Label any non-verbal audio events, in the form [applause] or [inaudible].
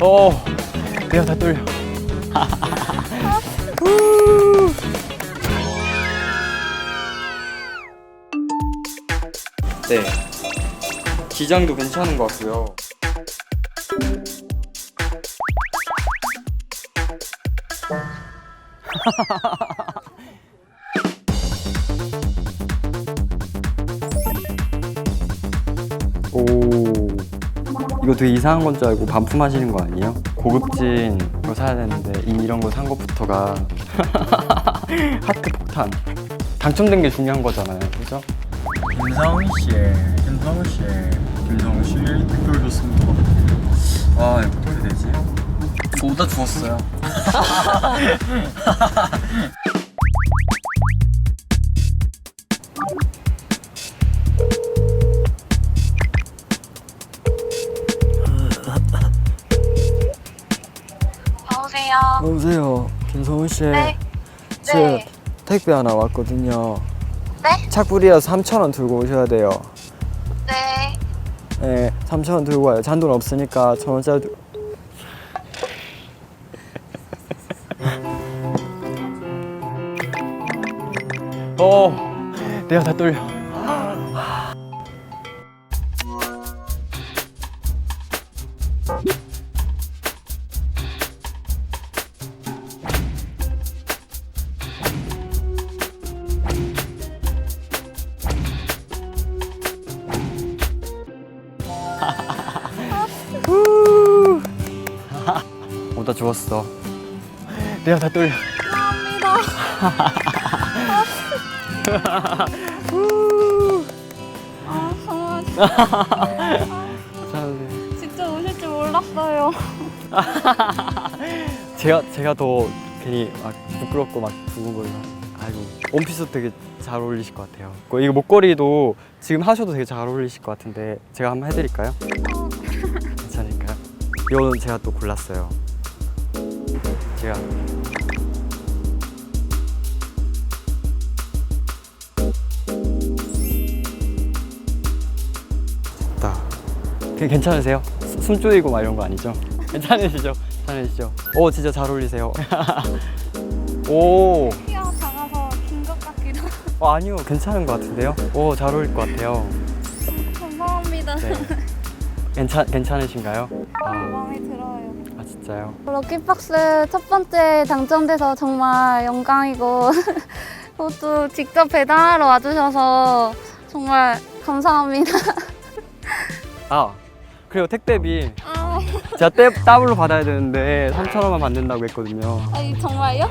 어, 내가 다 떨려. [laughs] 네. 기장도 괜찮은 것 같고요. [laughs] 이거 되게 이상한 건 줄 알고 반품하시는 거 아니에요? 고급진 거 사야 되는데 이미 이런 거 산 것부터가 [laughs] 하트 폭탄. 당첨된 게 중요한 거잖아요. 그죠? 김상훈 씨의 김상훈 씨의 김상훈 씨 댓글 좋습니다. 와, 이거 어떻게 되지? 저보다 주웠어요. [laughs] 여보세요. 여보세요, 김성훈 씨. 네. 저 네. 택배 하나 왔거든요. 네? 착불이라 3천 원 들고 오셔야 돼요. 네. 네, 3천 원 들고 와요. 잔돈 없으니까 천 원짜리. 들- 어, 내가 다 떨려. 오다 죽었어. 내가 다 떨려. 아, 정말 자, 진짜 오실 줄 몰랐어요. [laughs] 제가 제가 더 괜히 막 부끄럽고 막 두근거리고 아이고 원피스 되게 잘 어울리실 것 같아요. 그 이거 목걸이도 지금 하셔도 되게 잘 어울리실 것 같은데 제가 한번 해드릴까요? 괜찮을까요? 이거는 제가 또 골랐어요. 제가 됐다. 그- 괜찮으세요? 수- 숨 쪼이고 막 이런 거 아니죠? 괜찮으시죠? 괜찮으시죠? 오 진짜 잘 어울리세요. [laughs] 오 어, 아니요 괜찮은 것 같은데요? 오 잘 어울릴 것 같아요. 감사합니다. 네. 괜찮 괜찮으신가요? 아, 마음에 들어요. 아 진짜요? 럭키박스 첫 번째 당첨돼서 정말 영광이고 [laughs] 그것도 직접 배달하러 와주셔서 정말 감사합니다. 아 그리고 택배비 아, 제가 떼, 더블로 받아야 되는데 3천 원만 받는다고 했거든요. 아니, 정말요?